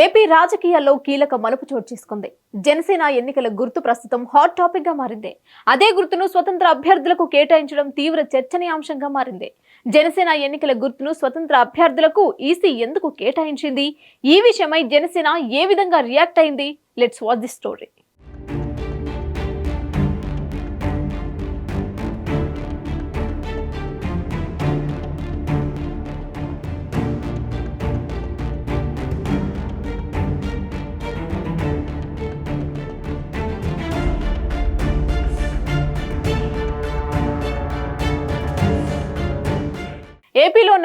AP రాజకీయాల్లో కీలక మలుపు చోటు చేసుకుంది. జనసేన ఎన్నికల గుర్తు ప్రస్తుతం హాట్ టాపిక్గా మారింది. అదే గుర్తును స్వతంత్ర అభ్యర్థులకు కేటాయించడం తీవ్ర చర్చనీయాంశంగా మారింది. జనసేన ఎన్నికల గుర్తును స్వతంత్ర అభ్యర్థులకు ఈసీ ఎందుకు కేటాయించింది? ఈ విషయమై జనసేన ఏ విధంగా రియాక్ట్ అయింది? లెట్స్ వాచ్ ది స్టోరీ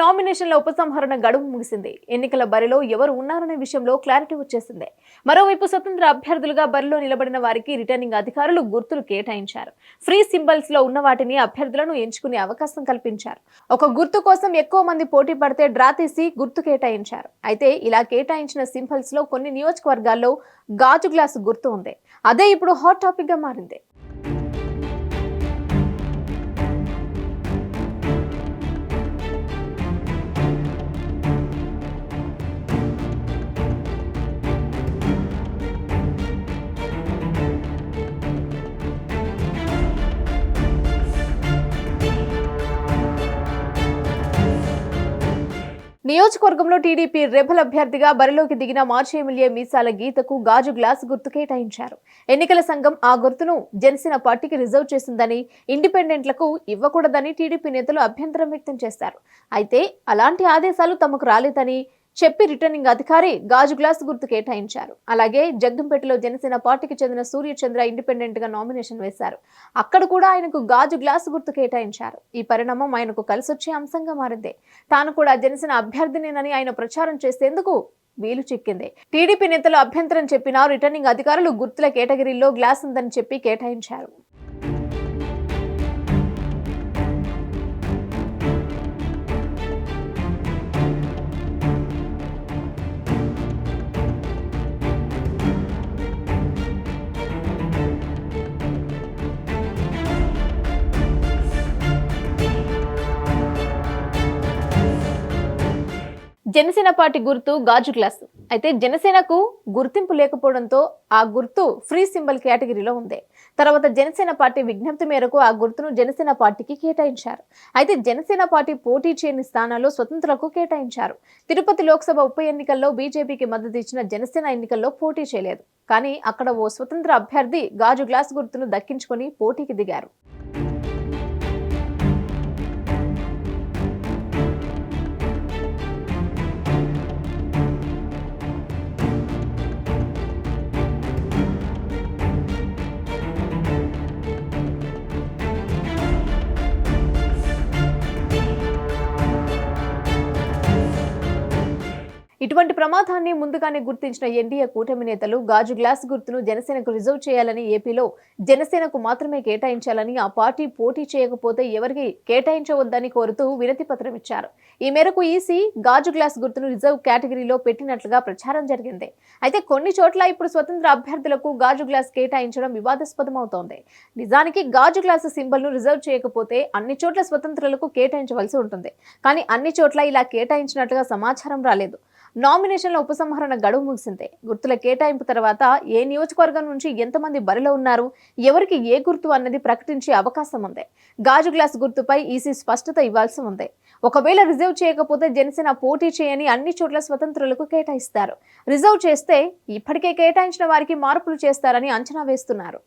నామినేషన్ల ఉపసంహరణ గడువు ముగిసింది. ఎన్నికల బరిలో ఎవరు ఉన్నారనే విషయంలో క్లారిటీ వచ్చేసింది. మరోవైపు స్వతంత్ర అభ్యర్థులుగా బరిలో నిలబడిన వారికి రిటర్నింగ్ అధికారులు గుర్తులు కేటాయించారు. ఫ్రీ సింబల్స్లో ఉన్న వాటిని అభ్యర్థులను ఎంచుకునే అవకాశం కల్పించారు. ఒక గుర్తు కోసం ఎక్కువ మంది పోటీ పడితే డ్రా తీసి గుర్తు కేటాయించారు. అయితే ఇలా కేటాయించిన సింబల్స్లో కొన్ని నియోజకవర్గాల్లో గాజు గ్లాసు గుర్తు ఉంది. అదే ఇప్పుడు హాట్ టాపిక్గా మారింది. నియోజకవర్గంలో టీడీపీ రెబల్ అభ్యర్థిగా బరిలోకి దిగిన మాజీ ఎమ్మెల్యే మీసాల గీతకు గాజు గ్లాస్ గుర్తు కేటాయించారు. ఎన్నికల సంఘం ఆ గుర్తును జనసేన పార్టీకి రిజర్వ్ చేసిందని ఇండిపెండెంట్లకు ఇవ్వకూడదని టీడీపీ నేతలు అభ్యంతరం వ్యక్తం చేశారు. అయితే అలాంటి ఆదేశాలు తమకు రాలేదని చెప్పి రిటర్నింగ్ అధికారి గాజు గ్లాస్ గుర్తు కేటాయించారు. అలాగే జగ్గంపేటలో జనసేన పార్టీకి చెందిన సూర్యచంద్ర ఇండిపెండెంట్గా నామినేషన్ వేశారు. అక్కడ కూడా ఆయనకు గాజు గ్లాస్ గుర్తు కేటాయించారు. ఈ పరిణామం ఆయనకు కలిసొచ్చే అంశంగా మారింది. తాను కూడా జనసేన అభ్యర్థినేనని ఆయన ప్రచారం చేసేందుకు వీలు చిక్కింది. టీడీపీ నేతలు అభ్యంతరం చెప్పినా రిటర్నింగ్ అధికారులు గుర్తుల కేటగిరీలో గ్లాస్ ఉందని చెప్పి కేటాయించారు. జనసేన పార్టీ గుర్తు గాజు గ్లాస్. అయితే జనసేనకు గుర్తింపు లేకపోవడంతో ఆ గుర్తు ఫ్రీ సింబల్ కేటగిరీలో ఉంది. తర్వాత జనసేన పార్టీ విజ్ఞప్తి మేరకు ఆ గుర్తును జనసేన పార్టీకి కేటాయించారు. అయితే జనసేన పార్టీ పోటీ చేయని స్థానాల్లో స్వతంత్రులకు కేటాయించారు. తిరుపతి లోక్సభ ఉప ఎన్నికల్లో బీజేపీకి మద్దతు ఇచ్చిన జనసేన ఎన్నికల్లో పోటీ చేయలేదు. కానీ అక్కడ ఓ స్వతంత్ర అభ్యర్థి గాజు గ్లాస్ గుర్తును దక్కించుకొని పోటీకి దిగారు. ఇటువంటి ప్రమాదాన్ని ముందుగానే గుర్తించిన ఎన్డీఏ కూటమి నేతలు గాజు గ్లాస్ గుర్తును జనసేనకు రిజర్వ్ చేయాలని ఏపీలో జనసేనకు మాత్రమే కేటాయించాలని ఆ పార్టీ పోటీ చేయకపోతే ఎవరికి కేటాయించవద్దని కోరుతూ వినతి పత్రం ఇచ్చారు. ఈ మేరకు ఈసీ గాజు గ్లాస్ గుర్తును రిజర్వ్ కేటగిరీలో పెట్టినట్లుగా ప్రచారం జరిగింది. అయితే కొన్ని చోట్ల ఇప్పుడు స్వతంత్ర అభ్యర్థులకు గాజు గ్లాస్ కేటాయించడం వివాదాస్పదమవుతోంది. నిజానికి గాజు గ్లాస్ సింబల్ను రిజర్వ్ చేయకపోతే అన్ని చోట్ల స్వతంత్రులకు కేటాయించవలసి ఉంటుంది. కానీ అన్ని చోట్ల ఇలా కేటాయించినట్లుగా సమాచారం రాలేదు. నామినేషన్ల ఉపసంహరణ గడువు ముగిసిందే. గుర్తుల కేటాయింపు తర్వాత ఏ నియోజకవర్గం నుంచి ఎంతమంది బరిలో ఉన్నారు ఎవరికి ఏ గుర్తు అన్నది ప్రకటించే అవకాశం ఉంది. గాజు గ్లాస్ గుర్తుపై ఈసీ స్పష్టత ఇవ్వాల్సి ఉంది. ఒకవేళ రిజర్వ్ చేయకపోతే జనసేన పోటీ చేయని అన్ని చోట్ల స్వతంత్రులకు కేటాయిస్తారు. రిజర్వ్ చేస్తే ఇప్పటికే కేటాయించిన వారికి మార్పులు చేస్తారని అంచనా వేస్తున్నారు.